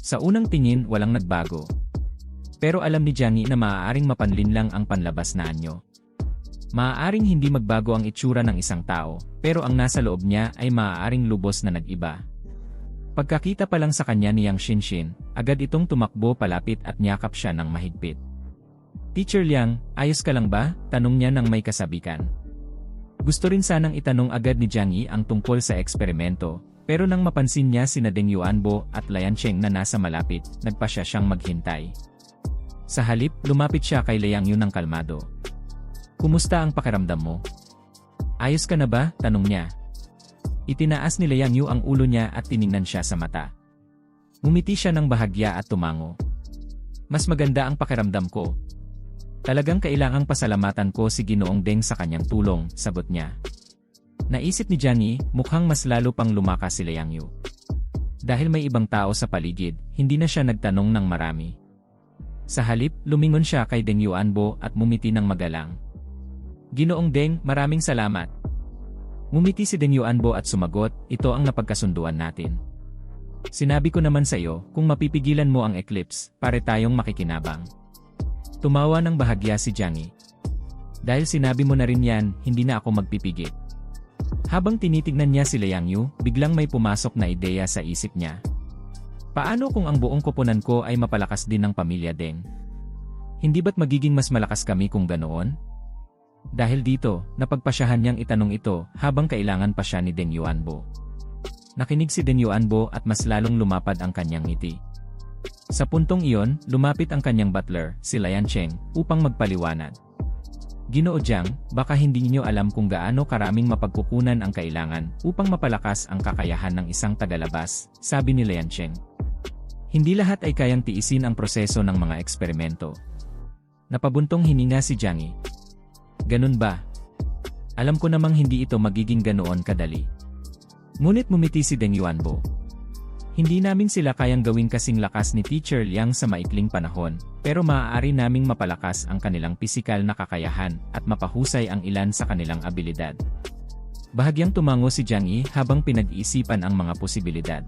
Sa unang tingin, walang nagbago. Pero alam ni Jiangyi na maaaring mapanlin lang ang panlabas na anyo. Maaaring hindi magbago ang itsura ng isang tao, pero ang nasa loob niya ay maaaring lubos na nag-iba. Pagkakita pa lang sa kanya ni Yang Shinshin, agad itong tumakbo palapit at niyakap siya ng mahigpit. Teacher Liang, ayos ka lang ba? Tanong niya ng may kasabikan. Gusto rin sanang itanong agad ni Jiang Yi ang tungkol sa eksperimento, pero nang mapansin niya sina Deng Yuanbo at Lian Cheng na nasa malapit, nagpa siya siyang maghintay. Sa halip, lumapit siya kay Liang Yu ng kalmado. Kumusta ang pakiramdam mo? Ayos ka na ba? Tanong niya. Itinaas ni Liang Yu ang ulo niya at tiningnan siya sa mata. Ngumiti siya ng bahagya at tumango. Mas maganda ang pakiramdam ko. Talagang kailangang pasalamatan ko si Ginoong Deng sa kanyang tulong, sagot niya. Naisip ni Jiang mukhang mas lalo pang lumakas si Liang Yu. Dahil may ibang tao sa paligid, hindi na siya nagtanong ng marami. Sa halip, lumingon siya kay Deng Yuanbo at mumiti ng magalang. Ginoong Deng, maraming salamat. Ngumiti si Deng Yuanbo at sumagot, ito ang napagkasunduan natin. Sinabi ko naman sa iyo, kung mapipigilan mo ang eclipse, pare tayong makikinabang. Tumawa ng bahagya si Jiangyi. Dahil sinabi mo na rin yan, hindi na ako magpipigit. Habang tinitignan niya si Liang Yu, biglang may pumasok na ideya sa isip niya. Paano kung ang buong koponan ko ay mapalakas din ng pamilya Deng? Hindi ba't magiging mas malakas kami kung ganoon? Dahil dito, napagpasyahan niyang itanong ito habang kailangan pa siya ni Deng Yuanbo. Nakinig si Deng Yuanbo at mas lalong lumapad ang kanyang ngiti. Sa puntong iyon, lumapit ang kanyang butler, si Lian Cheng, upang magpaliwanag. Ginoo Jiang, baka hindi niyo alam kung gaano karaming mapagkukunan ang kailangan upang mapalakas ang kakayahan ng isang tagalabas, sabi ni Lian Cheng. Hindi lahat ay kayang tiisin ang proseso ng mga eksperimento. Napabuntong hininga si Jiangyi. Ganun ba? Alam ko namang hindi ito magiging ganoon kadali. Ngunit mumiti si Deng Yuanbo. Hindi namin sila kayang gawin kasing lakas ni Teacher Liang sa maikling panahon, pero maaari naming mapalakas ang kanilang pisikal na kakayahan at mapahusay ang ilan sa kanilang abilidad. Bahagyang tumango si Jiang Yi habang pinag-iisipan ang mga posibilidad.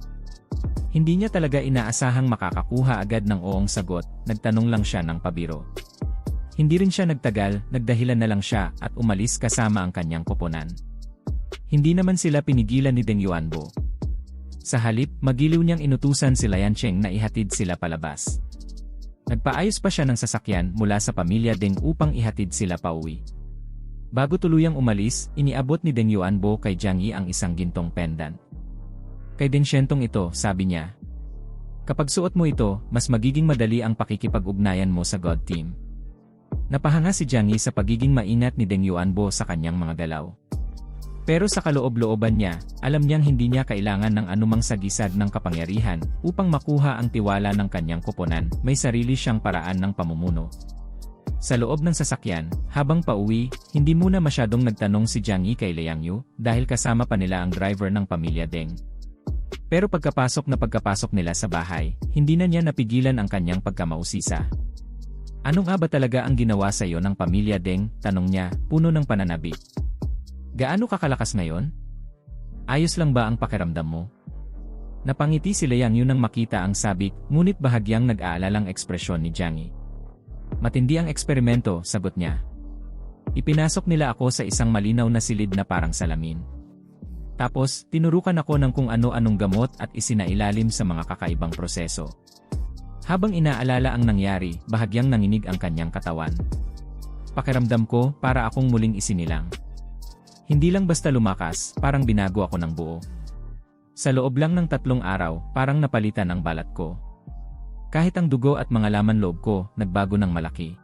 Hindi niya talaga inaasahang makakakuha agad ng oong sagot, nagtanong lang siya ng pabiro. Hindi rin siya nagtagal, nagdahilan na lang siya at umalis kasama ang kanyang koponan. Hindi naman sila pinigilan ni Deng Yuanbo. Sa halip, magiliw niyang inutusan si Lian Cheng na ihatid sila palabas. Nagpaayos pa siya ng sasakyan mula sa pamilya Deng upang ihatid sila pauwi. Bago tuluyang umalis, iniabot ni Deng Yuanbo kay Jiang Yi ang isang gintong pendant. Kay Deng Shentong ito, sabi niya. Kapag suot mo ito, mas magiging madali ang pakikipag-ugnayan mo sa God Team. Napahanga si Jiang Yi sa pagiging maingat ni Deng Yuanbo sa kanyang mga galaw. Pero sa kaloob-looban niya, alam niyang hindi niya kailangan ng anumang sagisag ng kapangyarihan upang makuha ang tiwala ng kanyang koponan, may sarili siyang paraan ng pamumuno. Sa loob ng sasakyan, habang pauwi, hindi muna masyadong nagtanong si Jiang Yi kay Liang Yu dahil kasama pa nila ang driver ng pamilya Deng. Pero pagkapasok na pagkapasok nila sa bahay, hindi na niya napigilan ang kanyang pagkamausisa. Ano nga ba talaga ang ginawa sa iyo ng pamilya Deng? Tanong niya, puno ng pananabik. Gaano kakalakas ngayon? Ayos lang ba ang pakiramdam mo? Napangiti si Liang Yu nang makita ang sabik, ngunit bahagyang nag-aalalang ekspresyon ni Jiang. Matindi ang eksperimento, sagot niya. Ipinasok nila ako sa isang malinaw na silid na parang salamin. Tapos, tinurukan ako ng kung ano-anong gamot at isinailalim sa mga kakaibang proseso. Habang inaalala ang nangyari, bahagyang nanginig ang kanyang katawan. Pakiramdam ko, para akong muling isinilang. Hindi lang basta lumakas, parang binago ako ng buo. Sa loob lang ng tatlong araw, parang napalitan ang balat ko. Kahit ang dugo at mga laman loob ko, nagbago ng malaki.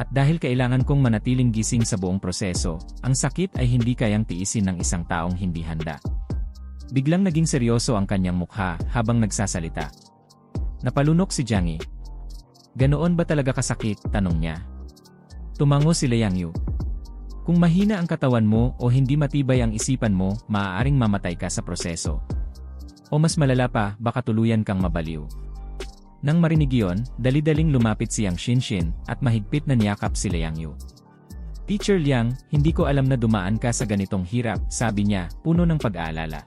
At dahil kailangan kong manatiling gising sa buong proseso, ang sakit ay hindi kayang tiisin ng isang taong hindi handa. Biglang naging seryoso ang kanyang mukha habang nagsasalita. Napalunok si Jiang Yi. Ganoon ba talaga kasakit? Tanong niya. Tumango si Liang Yu. Kung mahina ang katawan mo o hindi matibay ang isipan mo, maaaring mamatay ka sa proseso. O mas malala pa, baka tuluyan kang mabaliw. Nang marinig iyon, dali-daling lumapit si Yang Shinshin at mahigpit na niyakap si Liang Yu. Teacher Liang, hindi ko alam na dumaan ka sa ganitong hirap, sabi niya, puno ng pag-aalala.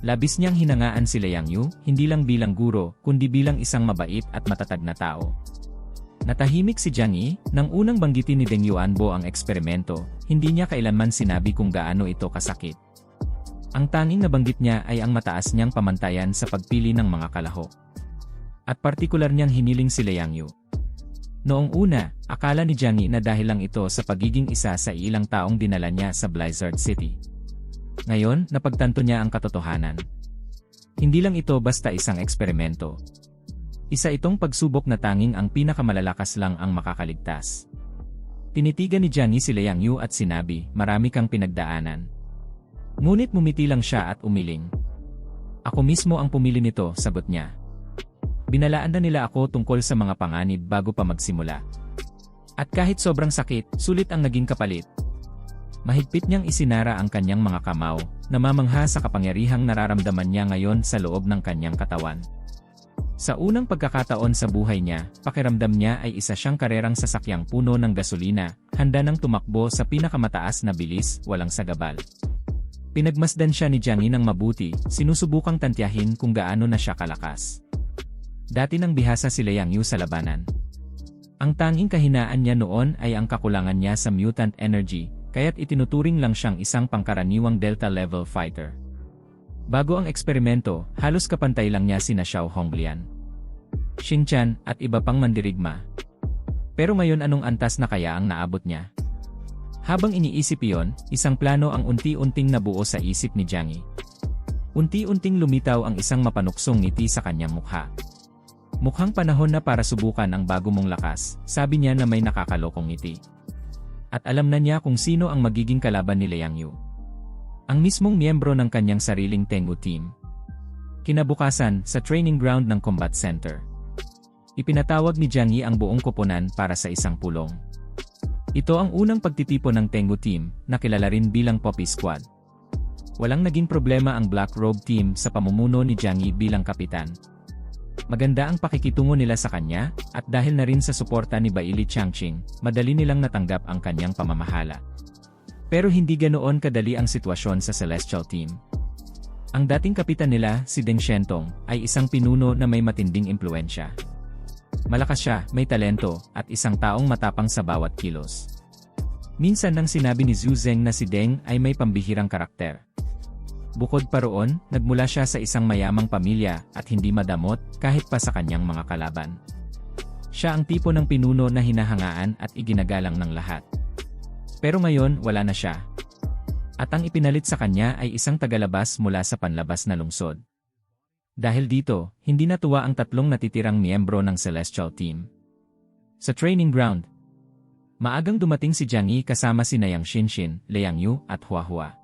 Labis niyang hinangaan si Liang Yu, hindi lang bilang guro, kundi bilang isang mabait at matatag na tao. Natahimik si Jiang Yi, nang unang banggitin ni Deng Yuanbo ang eksperimento, hindi niya kailanman sinabi kung gaano ito kasakit. Ang tanging nabanggit niya ay ang mataas niyang pamantayan sa pagpili ng mga kalahok. At partikular niyang hiniling si Liang Yu. Noong una, akala ni Jiang Yi na dahil lang ito sa pagiging isa sa ilang taong dinala niya sa Blizzard City. Ngayon, napagtanto niya ang katotohanan. Hindi lang ito basta isang eksperimento. Isa itong pagsubok na tanging ang pinakamalalakas lang ang makakaligtas. Tinitigan ni Johnny si Liang Yu at sinabi, marami kang pinagdaanan. Ngunit mumiti lang siya at umiling. Ako mismo ang pumili nito, sagot niya. Binalaan na nila ako tungkol sa mga panganib bago pa magsimula. At kahit sobrang sakit, sulit ang naging kapalit, Mahigpit niyang isinara ang kanyang mga kamao, namamangha sa kapangyarihang nararamdaman niya ngayon sa loob ng kanyang katawan. Sa unang pagkakataon sa buhay niya, pakiramdam niya ay isa siyang karerang sasakyang puno ng gasolina, handa nang tumakbo sa pinakamataas na bilis, walang sagabal. Pinagmasdan siya ni Jiangyi ng mabuti, sinusubukang tantyahin kung gaano na siya kalakas. Dati nang bihasa si Liang Yu sa labanan. Ang tanging kahinaan niya noon ay ang kakulangan niya sa mutant energy, kaya't itinuturing lang siyang isang pangkaraniwang Delta-level fighter. Bago ang eksperimento, halos kapantay lang niya sina Xiao Honglian, Xinqian at iba pang mandirigma. Pero ngayon anong antas na kaya ang naabot niya? Habang iniisip iyon, isang plano ang unti-unting nabuo sa isip ni Jiang. Unti-unting lumitaw ang isang mapanuksong ngiti sa kanyang mukha. Mukhang panahon na para subukan ang bago mong lakas, sabi niya na may nakakalokong ngiti at alam na niya kung sino ang magiging kalaban ni Liang Yu. Ang mismong miyembro ng kanyang sariling Tengu team. Kinabukasan, sa training ground ng combat center. Ipinatawag ni Jiang Yi ang buong koponan para sa isang pulong. Ito ang unang pagtitipon ng Tengu team, na kilala rin bilang Poppy Squad. Walang naging problema ang Black Robe team sa pamumuno ni Jiang Yi bilang kapitan. Maganda ang pakikitungo nila sa kanya, at dahil na rin sa suporta ni Baili Changqing, madali nilang natanggap ang kanyang pamamahala. Pero hindi ganoon kadali ang sitwasyon sa Celestial Team. Ang dating kapitan nila, si Deng Shentong, ay isang pinuno na may matinding impluensya. Malakas siya, may talento, at isang taong matapang sa bawat kilos. Minsan nang sinabi ni Zhu Zeng na si Deng ay may pambihirang karakter. Bukod pa roon, nagmula siya sa isang mayamang pamilya at hindi madamot kahit pa sa kanyang mga kalaban. Siya ang tipo ng pinuno na hinahangaan at iginagalang ng lahat. Pero ngayon, wala na siya. At ang ipinalit sa kanya ay isang tagalabas mula sa panlabas na lungsod. Dahil dito, hindi natuwa ang tatlong natitirang miyembro ng Celestial Team. Sa training ground, maagang dumating si Jiang Yi kasama si Nayang Shinshin, Liang Yu at Huahua.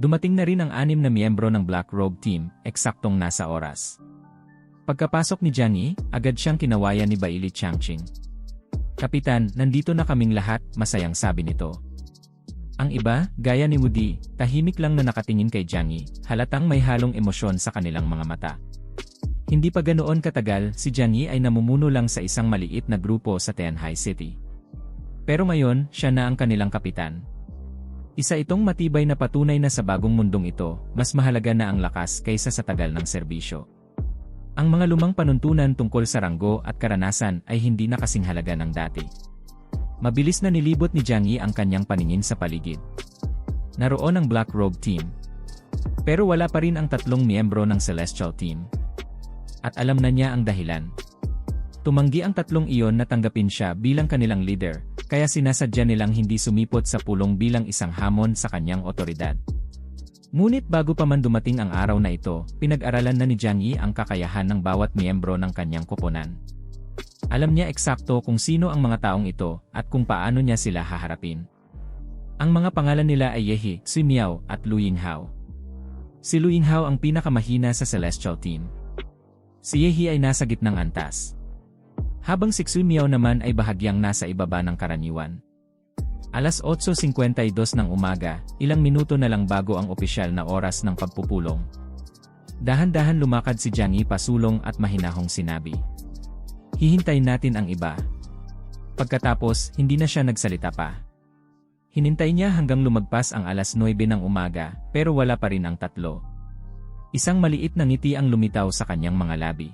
Dumating na rin ang anim na miyembro ng Black Robe Team, eksaktong nasa oras. Pagkapasok ni Jiang Yi, agad siyang kinawayan ni Baili Changqing. Kapitan, nandito na kaming lahat, masayang sabi nito. Ang iba, gaya ni Woody, tahimik lang na nakatingin kay Jiang Yi, halatang may halong emosyon sa kanilang mga mata. Hindi pa ganoon katagal, si Jiang Yi ay namumuno lang sa isang maliit na grupo sa Tianhai City. Pero ngayon, siya na ang kanilang kapitan, isa itong matibay na patunay na sa bagong mundong ito, mas mahalaga na ang lakas kaysa sa tagal ng serbisyo. Ang mga lumang panuntunan tungkol sa ranggo at karanasan ay hindi na kasing halaga ng dati. Mabilis na nilibot ni Jiang Yi ang kanyang paningin sa paligid. Naroon ang Black Robe Team. Pero wala pa rin ang tatlong miyembro ng Celestial Team. At alam na niya ang dahilan. Tumanggi ang tatlong iyon na tanggapin siya bilang kanilang leader, kaya sinasadya nilang hindi sumipot sa pulong bilang isang hamon sa kanyang otoridad. Ngunit bago pa man dumating ang araw na ito, pinag-aralan na ni Jiang Yi ang kakayahan ng bawat miyembro ng kanyang koponan. Alam niya eksakto kung sino ang mga taong ito at kung paano niya sila haharapin. Ang mga pangalan nila ay Yehi, Si Miao at Lu Yinghao. Si Lu Yinghao ang pinakamahina sa Celestial Team. Si Yehi ay nasa gitnang antas. Habang si Xumiao naman ay bahagyang nasa ibaba ng karaniwan. Alas 8.52 ng umaga, ilang minuto na lang bago ang opisyal na oras ng pagpupulong. Dahan-dahan lumakad si Yi pasulong at mahinahong sinabi. Hihintay natin ang iba. Pagkatapos, hindi na siya nagsalita pa. Hinintay niya hanggang lumagpas ang alas 9 ng umaga, pero wala pa rin ang tatlo. Isang maliit na ngiti ang lumitaw sa kanyang mga labi.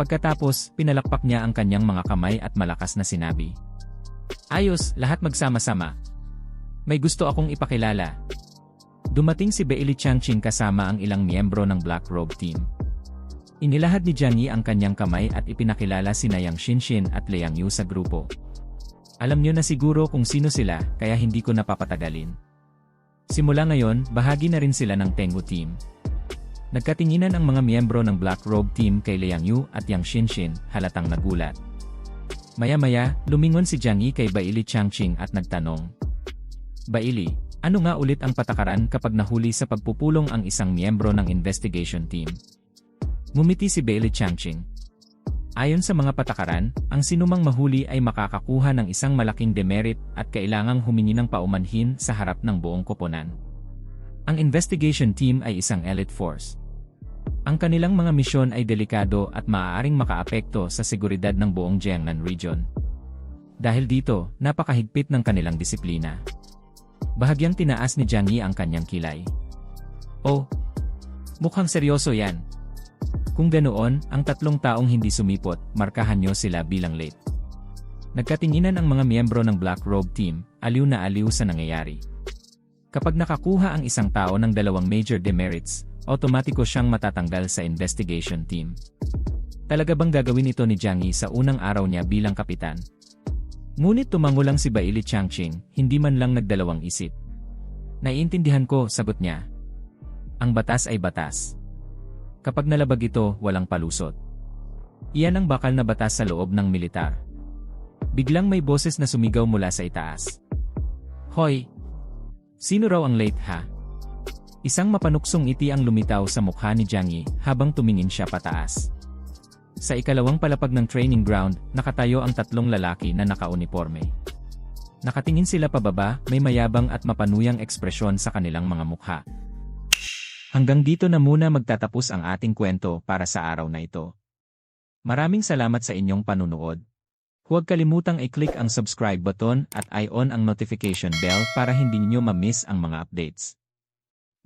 Pagkatapos, pinalakpak niya ang kanyang mga kamay at malakas na sinabi. Ayos, lahat magsama-sama. May gusto akong ipakilala. Dumating si Bailey Changqing kasama ang ilang miyembro ng Black Robe Team. Inilahad ni Jiang Yi ang kanyang kamay at ipinakilala si Yang Xinshin at Liang Yu sa grupo. Alam niyo na siguro kung sino sila, kaya hindi ko napapatagalin. Simula ngayon, bahagi na rin sila ng Tengu Team. Nagkatinginan ang mga miyembro ng Black Robe Team kay Liang Yu at Yang Xinshin, halatang nagulat. Maya-maya, lumingon si Jiang Yi kay Baili Changqing at nagtanong. Baili, ano nga ulit ang patakaran kapag nahuli sa pagpupulong ang isang miyembro ng investigation team? Ngumiti si Bailey Changqing. Ayon sa mga patakaran, ang sinumang mahuli ay makakakuha ng isang malaking demerit at kailangang humingi ng paumanhin sa harap ng buong koponan. Ang investigation team ay isang elite force. Ang kanilang mga misyon ay delikado at maaaring makaapekto sa seguridad ng buong Jiangnan region. Dahil dito, napakahigpit ng kanilang disiplina. Bahagyang tinaas ni Jiang Yi ang kanyang kilay. Oh, mukhang seryoso yan. Kung ganoon, ang tatlong taong hindi sumipot, markahan nyo sila bilang late. Nagkatinginan ang mga miyembro ng Black Robe Team, aliw na aliw sa nangyayari. Kapag nakakuha ang isang tao ng dalawang major demerits, otomatiko siyang matatanggal sa investigation team. Talaga bang gagawin ito ni Jiang Yi sa unang araw niya bilang kapitan? Ngunit tumango lang si Baili Changqing, hindi man lang nagdalawang isip. Naiintindihan ko, sagot niya. Ang batas ay batas. Kapag nalabag ito, walang palusot. Iyan ang bakal na batas sa loob ng militar. Biglang may boses na sumigaw mula sa itaas. Hoy, Sino raw ang late ha? Isang mapanuksong iti ang lumitaw sa mukha ni Jiang Yi habang tumingin siya pataas. Sa ikalawang palapag ng training ground, nakatayo ang tatlong lalaki na nakauniforme. Nakatingin sila pababa, may mayabang at mapanuyang ekspresyon sa kanilang mga mukha. Hanggang dito na muna magtatapos ang ating kwento para sa araw na ito. Maraming salamat sa inyong panunood. Huwag kalimutang i-click ang subscribe button at i-on ang notification bell para hindi niyo ma-miss ang mga updates.